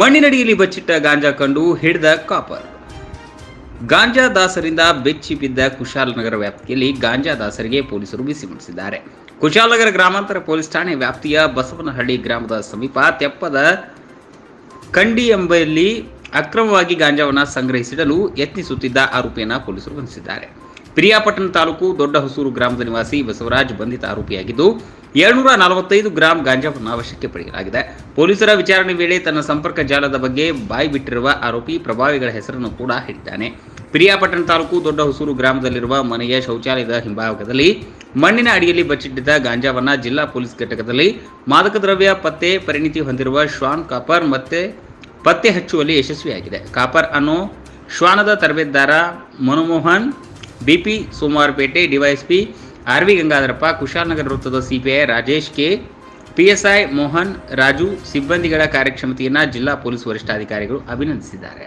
ಮಣ್ಣಿನಡಿಯಲ್ಲಿ ಬಚ್ಚಿಟ್ಟ ಗಾಂಜಾ ಕಂಡು ಹಿಡಿದ ಕಾಪರ್. ಗಾಂಜಾ ದಾಸರಿಂದ ಬೆಚ್ಚಿ ಬಿದ್ದ ಕುಶಾಲನಗರ ವ್ಯಾಪ್ತಿಯಲ್ಲಿ ಗಾಂಜಾ ದಾಸರಿಗೆ ಪೊಲೀಸರು ಬಿಸಿ ಮುಟ್ಟಿಸಿದ್ದಾರೆ ಕುಶಾಲನಗರ ಗ್ರಾಮಾಂತರ ಪೊಲೀಸ್ ಠಾಣೆ ವ್ಯಾಪ್ತಿಯ ಬಸವನಹಳ್ಳಿ ಗ್ರಾಮದ ಸಮೀಪ ತೆಪ್ಪದ ಕಂಡಿ ಎಂಬಲ್ಲಿ ಅಕ್ರಮವಾಗಿ ಗಾಂಜಾವನ್ನು ಸಂಗ್ರಹಿಸಿಡಲು ಯತ್ನಿಸುತ್ತಿದ್ದ ಆರೋಪಿಯನ್ನು ಪೊಲೀಸರು ಬಂಧಿಸಿದ್ದಾರೆ. ಪಿರಿಯಾಪಟ್ಟಣ ತಾಲೂಕು ದೊಡ್ಡ ಹೊಸೂರು ಗ್ರಾಮದ ನಿವಾಸಿ ಬಸವರಾಜ್ ಬಂಧಿತ ಆರೋಪಿಯಾಗಿದ್ದು ಏಳ್ನೂರ ನಲವತ್ತೈದು ಗ್ರಾಂ ಗಾಂಜಾವನ್ನು ವಶಕ್ಕೆ ಪಡೆಯಲಾಗಿದೆ. ಪೊಲೀಸರ ವಿಚಾರಣೆ ವೇಳೆ ತನ್ನ ಸಂಪರ್ಕ ಜಾಲದ ಬಗ್ಗೆ ಬಾಯಿ ಬಿಟ್ಟಿರುವ ಆರೋಪಿ ಪ್ರಭಾವಿಗಳ ಹೆಸರನ್ನು ಕೂಡ ಹೇಳಿದ್ದಾನೆ. ಪಿರಿಯಾಪಟ್ಟಣ ತಾಲೂಕು ದೊಡ್ಡ ಹೊಸೂರು ಗ್ರಾಮದಲ್ಲಿರುವ ಮನೆಯ ಶೌಚಾಲಯದ ಹಿಂಭಾಗದಲ್ಲಿ ಮಣ್ಣಿನ ಅಡಿಯಲ್ಲಿ ಬಚ್ಚಿಟ್ಟಿದ್ದ ಗಾಂಜಾವನ್ನ ಜಿಲ್ಲಾ ಪೊಲೀಸ್ ಘಟಕದಲ್ಲಿ ಮಾದಕ ದ್ರವ್ಯ, ಪತ್ತೆ ಪರಿಣಿತಿ ಹೊಂದಿರುವ ಶ್ವಾನ್ ಕಾಪರ್ ಮತ್ತೆ ಪತ್ತೆ ಹಚ್ಚುವಲ್ಲಿ ಯಶಸ್ವಿಯಾಗಿದೆ. ಕಾಪರ್ ಅನ್ನು ಶ್ವಾನದ ತರಬೇತುದಾರ Manmohan BP Somwarpet DYSP R V Gangadharappa Kushalnagar ವೃತ್ತದ CPI Rajesh K, PSI Mohan Raju ಸಿಬ್ಬಂದಿಗಳ ಕಾರ್ಯಕ್ಷಮತೆಯನ್ನು ಜಿಲ್ಲಾ ಪೊಲೀಸ್ ವರಿಷ್ಠಾಧಿಕಾರಿಗಳು ಅಭಿನಂದಿಸಿದ್ದಾರೆ.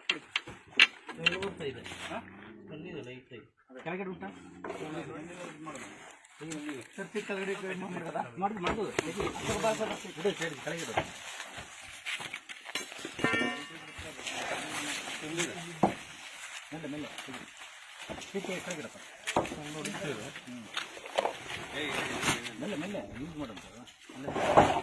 ಕೆಳಗಡೆ ಉಂಟಾ? ಸರ್ತಿ ಕೆಳಗಡೆ ಮಾಡ್ಬೋದು ಮಾಡ್ಬೋದು. ಇದೆ ಸರಿ ಕೆಳಗಿದೆ ಮೆಲ್ಲ ಮೆಲ್ಲ. ಕೆಳಗಿಡಪ್ಪ ಮೆಲ್ಲ ಮೆಲ್ಲ. ಯೂಸ್ ಮಾಡೋದು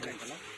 Gracias.